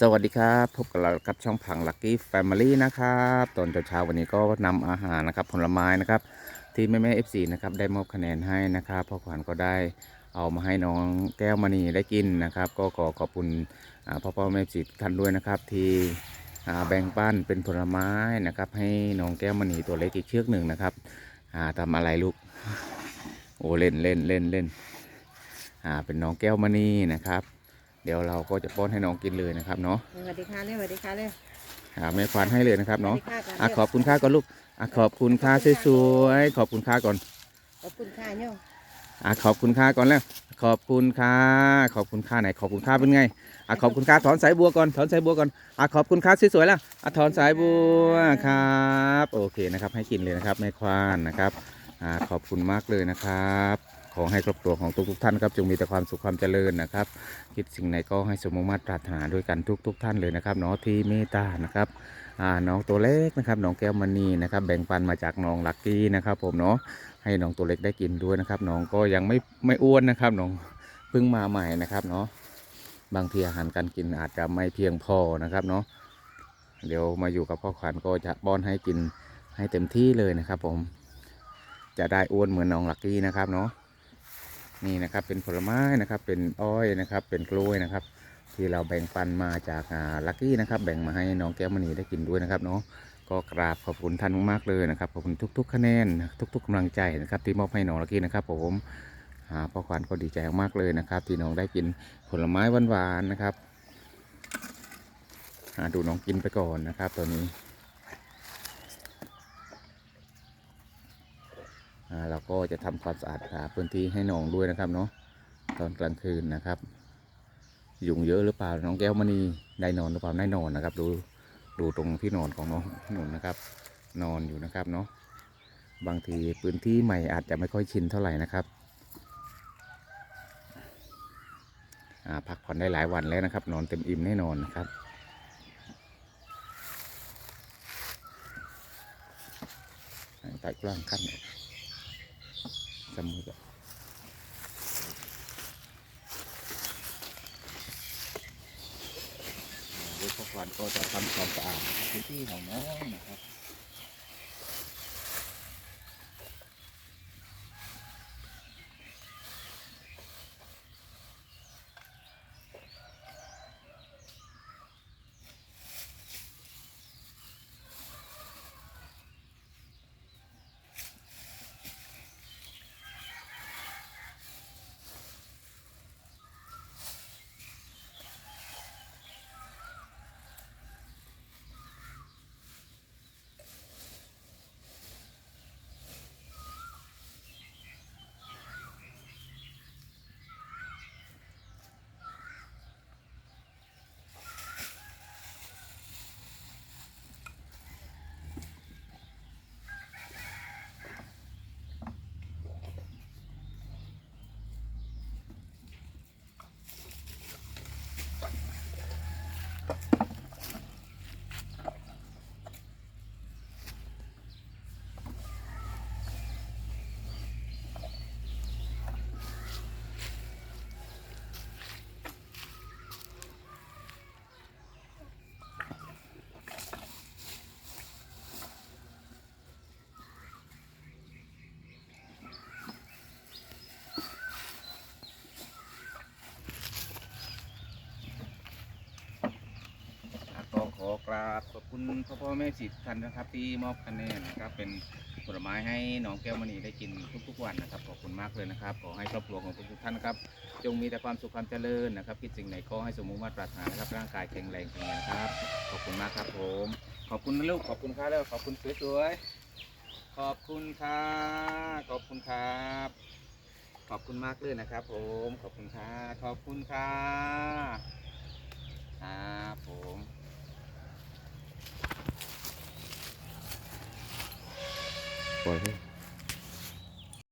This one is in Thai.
สวัสดีครับ พบกับเรากับช่องผังลักกี้แฟมิลี่นะครับตอนเช้าๆวันนี้ก็นำอาหารนะครับผลไม้นะครับ ที่แม่แม่เอฟซีนะครับได้มอบคะแนนให้นะครับพ่อขวัญก็ได้เอามาให้น้องแก้วมณีได้กินนะครับ ก็ขอขอบคุณพ่อพ่อแม่เอฟซีท่านด้วยนะครับ ที่แบ่งปันเป็นผลไม้นะครับ ให้น้องแก้วมณีตัวเล็กอีกเชือกหนึ่งนะครับอ่าทำอะไรลูกโอ้เล่นเล่นเล่นเล่นเป็นน้องแก้วมณีนะครับ เดี๋ยวเราก็จะป้อนให้น้องกินเลยนะครับเนาะสวัสดีค่ะเลยสวัสดีค่ะเลยหาแม่ควานให้เลยนะครับเนาะสวัสดีค่ะอะขอบคุณค่าก่อนลูกอะขอบคุณค่าสวยๆขอบคุณค่าก่อน ขอบคุณค่ะโยมอะขอบคุณค่าก่อนแล้ว ขอบคุณค่าขอบคุณค่าไหน ขอบคุณค่าเป็นไงอะขอบคุณค่าถอนสายบัวก่อน ถอนสายบัวก่อนอะขอบคุณค่าสวยๆแล้วอะถอนสายบัวครับ โอเคนะครับ ให้กินเลยนะครับแม่ควานนะครับอ่าขอบคุณมากเลยนะครับ ขอให้ครอบครัวของทุกๆท่านครับจงมีแต่ความสุขความเจริญนะครับ คิดสิ่งไหนก็ให้สมมติมาตรปรารถนาด้วยกันทุกๆท่านเลยนะครับเนาะที่เมตตานะครับน้องตัวเล็กนะครับน้องแก้วมณีนะครับ แบ่งปันมาจากน้องลักกี้นะครับผมเนาะให้น้องตัวเล็กได้กินด้วยนะครับน้องก็ยังไม่ไม่อ้วนนะครับน้องเพิ่งมาใหม่นะครับเนาะบางทีอาหารการกินอาจจะไม่เพียงพอนะครับเนาะเดี๋ยวมาอยู่กับพ่อขวัญก็จะป้อนให้กินให้เต็มที่เลยนะครับผม จะได้อ้วนเหมือนน้องลักกี้นะครับเนาะ นี่นะครับเป็นผลไม้นะครับเป็นอ้อยนะครับ เป็นกล้วยนะครับ ที่เราแบ่งปันมาจากลักกี้นะครับ แบ่งมาให้น้องแก้วมณีได้กินด้วยนะครับเนาะก็กราบขอบคุณท่านมากๆเลยนะครับขอบคุณทุก ๆ คะแนนทุก ๆกำลังใจนะครับ ที่มอบให้น้องลักกี้นะครับผมอ่าพ่อขวัญก็ดีใจมากเลยนะครับ ที่น้องได้กินผลไม้หวานๆนะครับดูน้องกินไปก่อนนะครับตอนนี้อ่า เราก็จะทำความสะอาดาพื้นที่ให้น้องด้วยนะครับเนาะตอนกลางคืนนะครับ ยุงเยอะหรือเปล่าน้องแก้วมณีได้นอนหรือเปล่าได้นอนนะครับ ดูดูตรงที่นอนของน้องหนุนนะครับ นอนอยู่นะครับเนาะบางทีพื้นที่ใหม่อาจจะไม่ค่อยชินเท่าไหร่นะครับพักผ่อนได้หลายวันแล้วนะครับ นอนเต็มอิ่มแน่นอนนะครับไต่กล้างขั้น ออกจมูกอะเดี๋ยวพวกวันก็จะทำความสะอาดพื้นที่ของน้องนะครับ ก็ขอกราบขอบ คุณพ่อพ่อแม่สิทธิ์ท่านนะครับ ที่มอบคะแนนนะครับเป็นผลไม้ให้น้องแก้วมณีได้กินทุกๆวันนะครับขอบคุณมากเลยนะครับขอให้ครอบครัวของทุกๆท่านนะครับจงมีแต่ความสุขความเจริญนะครับคิดสิ่งไหนก็ให้สมมุติมาตรปราถนานะครับร่างกายแข็งแรงแข็งแรงครับขอบคุณมากครับผม ขอบคุณนะลูกขอบคุณครับแล้วขอบคุณสวยๆขอบคุณครับขอบคุณครับ ขอบคุณมากเลยนะครับ ผมขอบคุณครับขอบคุณครับครับผม ปล่อยให้